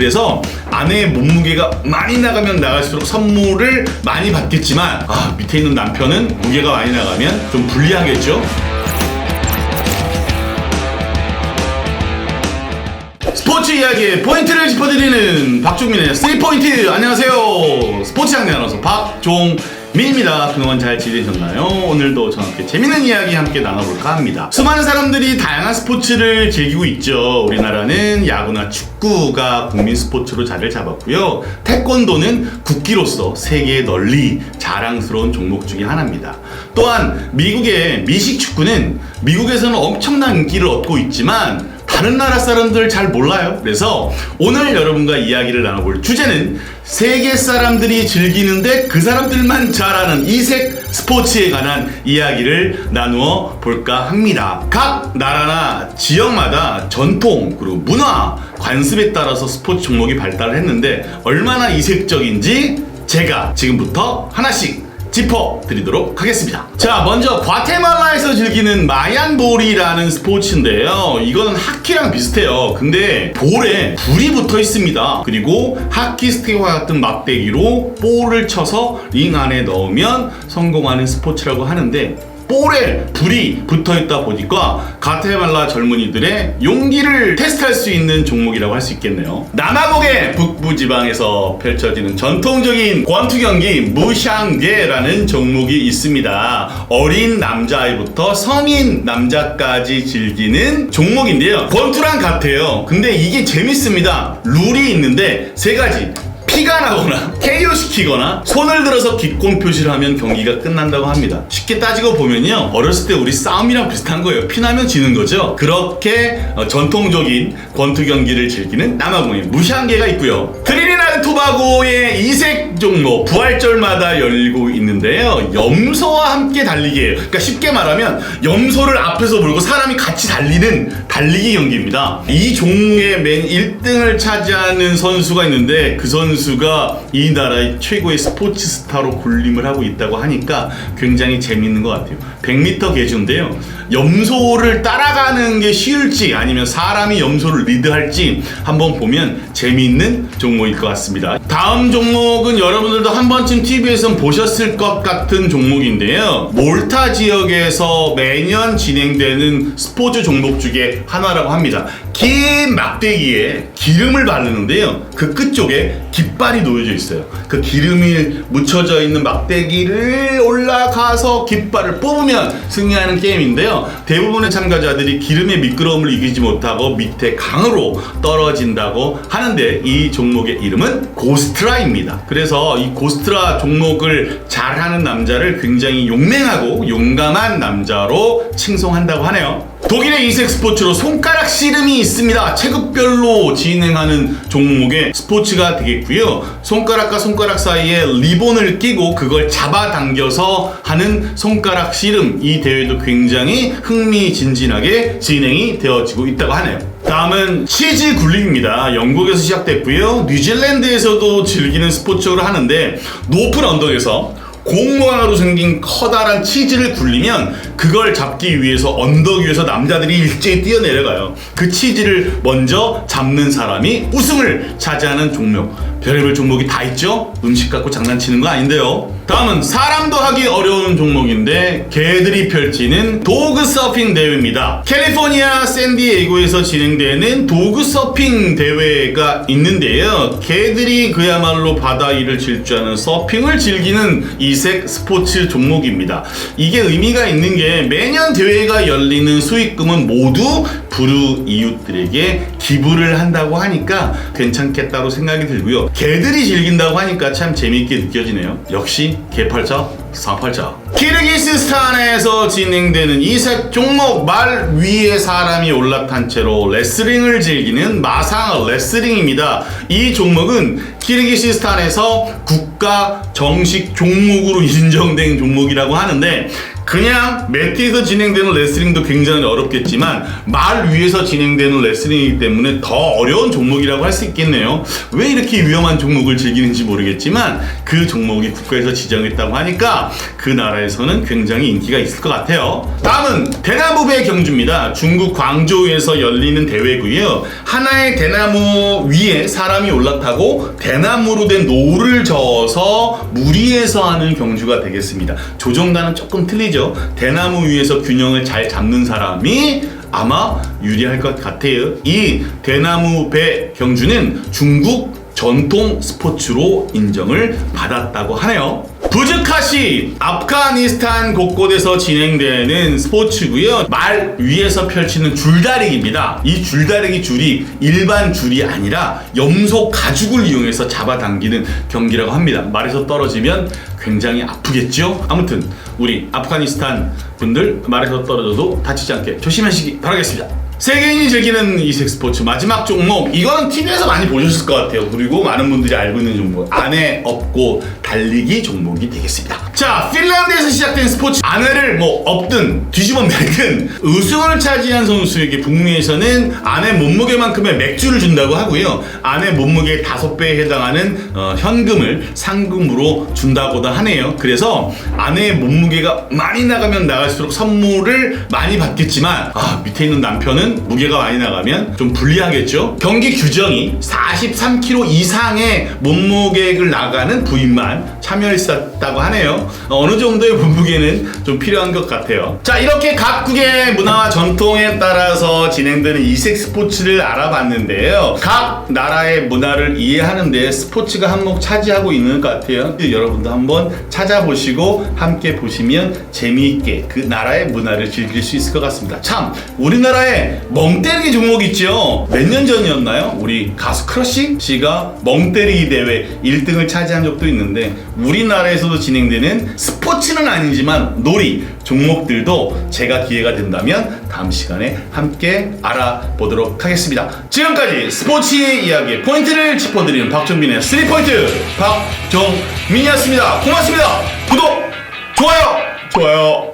그래서 아내의 몸무게가 많이 나가면 나갈수록 선물을 많이 받겠지만 아, 밑에 있는 남편은 무게가 많이 나가면 좀 불리하겠죠? 스포츠 이야기의 포인트를 짚어드리는 박종민의 3포인트. 안녕하세요. 스포츠 장르 아나운서 박종 민입니다. 그동안 잘 지내셨나요? 오늘도 저와 함께 재밌는 이야기 함께 나눠볼까 합니다. 수많은 사람들이 다양한 스포츠를 즐기고 있죠. 우리나라는 야구나 축구가 국민 스포츠로 자리를 잡았고요. 태권도는 국기로서 세계에 널리 자랑스러운 종목 중에 하나입니다. 또한 미국의 미식 축구는 미국에서는 엄청난 인기를 얻고 있지만 다른 나라 사람들 잘 몰라요. 그래서 오늘 여러분과 이야기를 나눠볼 주제는 세계 사람들이 즐기는데 그 사람들만 잘 아는 이색 스포츠에 관한 이야기를 나누어 볼까 합니다. 각 나라나 지역마다 전통 그리고 문화 관습에 따라서 스포츠 종목이 발달을 했는데 얼마나 이색적인지 제가 지금부터 하나씩 짚어 드리도록 하겠습니다. 자, 먼저 과테말라에서 즐기는 마얀볼이라는 스포츠인데요. 이거는 하키랑 비슷해요. 근데 볼에 불이 붙어 있습니다. 그리고 하키 스틱과 같은 막대기로 볼을 쳐서 링 안에 넣으면 성공하는 스포츠라고 하는데 볼에 불이 붙어 있다 보니까 가테말라 젊은이들의 용기를 테스트할 수 있는 종목이라고 할 수 있겠네요. 남아공의 북부 지방에서 펼쳐지는 전통적인 권투 경기 무샹게라는 종목이 있습니다. 어린 남자아이부터 성인 남자까지 즐기는 종목인데요. 권투랑 같아요. 근데 이게 재밌습니다. 룰이 있는데 세 가지. 피가 나거나 KO 시키거나 손을 들어서 기권 표시를 하면 경기가 끝난다고 합니다. 쉽게 따지고 보면요. 어렸을 때 우리 싸움이랑 비슷한 거예요. 피나면 지는 거죠. 그렇게 어, 전통적인 권투 경기를 즐기는 남아공에 무시한계가 있고요. 트리 토바고의 이색 종목 부활절마다 열리고 있는데요. 염소와 함께 달리기예요. 그러니까 쉽게 말하면 염소를 앞에서 몰고 사람이 같이 달리는 달리기 경기입니다. 이 종목의 맨 1등을 차지하는 선수가 있는데 그 선수가 이 나라의 최고의 스포츠 스타로 군림을 하고 있다고 하니까 굉장히 재밌는 것 같아요. 100m 계주인데요. 염소를 따라가는 게 쉬울지 아니면 사람이 염소를 리드할지 한번 보면 재미있는 종목일 것 같습니다. 다음 종목은 여러분들도 한 번쯤 TV에서 보셨을 것 같은 종목인데요. 몰타 지역에서 매년 진행되는 스포츠 종목 중에 하나라고 합니다. 긴 막대기에 기름을 바르는데요. 그 끝쪽에 깃발이 놓여져 있어요. 그 기름이 묻혀져 있는 막대기를 올라가서 깃발을 뽑으면 승리하는 게임인데요. 대부분의 참가자들이 기름의 미끄러움을 이기지 못하고 밑에 강으로 떨어진다고 하는데 이 종목의 이름은 고스트라입니다. 그래서 이 고스트라 종목을 잘하는 남자를 굉장히 용맹하고 용감한 남자로 칭송한다고 하네요. 독일의 이색 스포츠로 손가락 씨름이 있습니다. 체급별로 진행하는 종목의 스포츠가 되겠고요. 손가락과 손가락 사이에 리본을 끼고 그걸 잡아당겨서 하는 손가락 씨름 이 대회도 굉장히 흥미진진하게 진행이 되어지고 있다고 하네요. 다음은 치즈 굴림입니다. 영국에서 시작됐고요. 뉴질랜드에서도 즐기는 스포츠로 하는데 높은 언덕에서 공무원으로 생긴 커다란 치즈를 굴리면 그걸 잡기 위해서 언덕 위에서 남자들이 일제히 뛰어내려가요. 그 치즈를 먼저 잡는 사람이 우승을 차지하는 종목. 별의별 종목이 다 있죠? 음식 갖고 장난치는 거 아닌데요. 다음은 사람도 하기 어려운 종목인데 개들이 펼치는 도그 서핑 대회입니다. 캘리포니아 샌디에이고에서 진행되는 도그 서핑 대회가 있는데요. 개들이 그야말로 바다 위를 질주하는 서핑을 즐기는 이색 스포츠 종목입니다. 이게 의미가 있는 게 매년 대회가 열리는 수익금은 모두 부르 이웃들에게 기부를 한다고 하니까 괜찮겠다고 생각이 들고요. 개들이 즐긴다고 하니까 참 재미있게 느껴지네요. 역시 개팔자, 상팔자. 키르기스스탄에서 진행되는 이색 종목 말 위에 사람이 올라탄 채로 레슬링을 즐기는 마상 레슬링입니다. 이 종목은 키르기스스탄에서 국가 정식 종목으로 인정된 종목이라고 하는데 그냥 매트에서 진행되는 레슬링도 굉장히 어렵겠지만 말 위에서 진행되는 레슬링이기 때문에 더 어려운 종목이라고 할 수 있겠네요. 왜 이렇게 위험한 종목을 즐기는지 모르겠지만 그 종목이 국가에서 지정했다고 하니까 그 나라에서는 굉장히 인기가 있을 것 같아요. 다음은 대나무배 경주입니다. 중국 광저우에서 열리는 대회고요. 하나의 대나무 위에 사람이 올라타고 대나무로 된 노를 저어서 물 위에서 하는 경주가 되겠습니다. 조종단은 조금 틀리죠. 대나무 위에서 균형을 잘 잡는 사람이 아마 유리할 것 같아요. 이 대나무 배 경주는 중국 전통 스포츠로 인정을 받았다고 하네요. 부즈카시 아프가니스탄 곳곳에서 진행되는 스포츠고요. 말 위에서 펼치는 줄다리기입니다. 이 줄다리기 줄이 일반 줄이 아니라 염소 가죽을 이용해서 잡아당기는 경기라고 합니다. 말에서 떨어지면 굉장히 아프겠죠? 아무튼 우리 아프가니스탄 분들 말에서 떨어져도 다치지 않게 조심하시기 바라겠습니다. 세계인이 즐기는 이색 스포츠 마지막 종목 이거는 TV에서 많이 보셨을 것 같아요 그리고 많은 분들이 알고 있는 종목 안에 업고 달리기 종목이 되겠습니다 자 핀란드에서 시작된 스포츠 아내를 뭐 업든 뒤집어 매든 우승을 차지한 선수에게 북미에서는 아내 몸무게만큼의 맥주를 준다고 하고요 아내 몸무게 다섯 배에 해당하는 어, 현금을 상금으로 준다고도 하네요 그래서 아내의 몸무게가 많이 나가면 나갈수록 선물을 많이 받겠지만 아 밑에 있는 남편은 무게가 많이 나가면 좀 불리하겠죠. 경기 규정이 43kg 이상의 몸무게를 나가는 부인만 참여했었다고 하네요. 어느 정도의 몸무게는 좀 필요한 것 같아요. 자 이렇게 각국의 문화와 전통에 따라서 진행되는 이색 스포츠를 알아봤는데요. 각 나라의 문화를 이해하는데 스포츠가 한몫 차지하고 있는 것 같아요. 여러분도 한번 찾아보시고 함께 보시면 재미있게 그 나라의 문화를 즐길 수 있을 것 같습니다. 참 우리나라에 멍 때리기 종목 있죠. 몇 년 전이었나요? 우리 가수 크러쉬 씨가 멍 때리기 대회 1등을 차지한 적도 있는데 우리나라에서도 진행되는 스포츠는 아니지만 놀이 종목들도 제가 기회가 된다면 다음 시간에 함께 알아보도록 하겠습니다. 지금까지 스포츠의 이야기의 포인트를 짚어드리는 박정민의 3포인트 박정민이었습니다. 고맙습니다. 구독, 좋아요, 좋아요.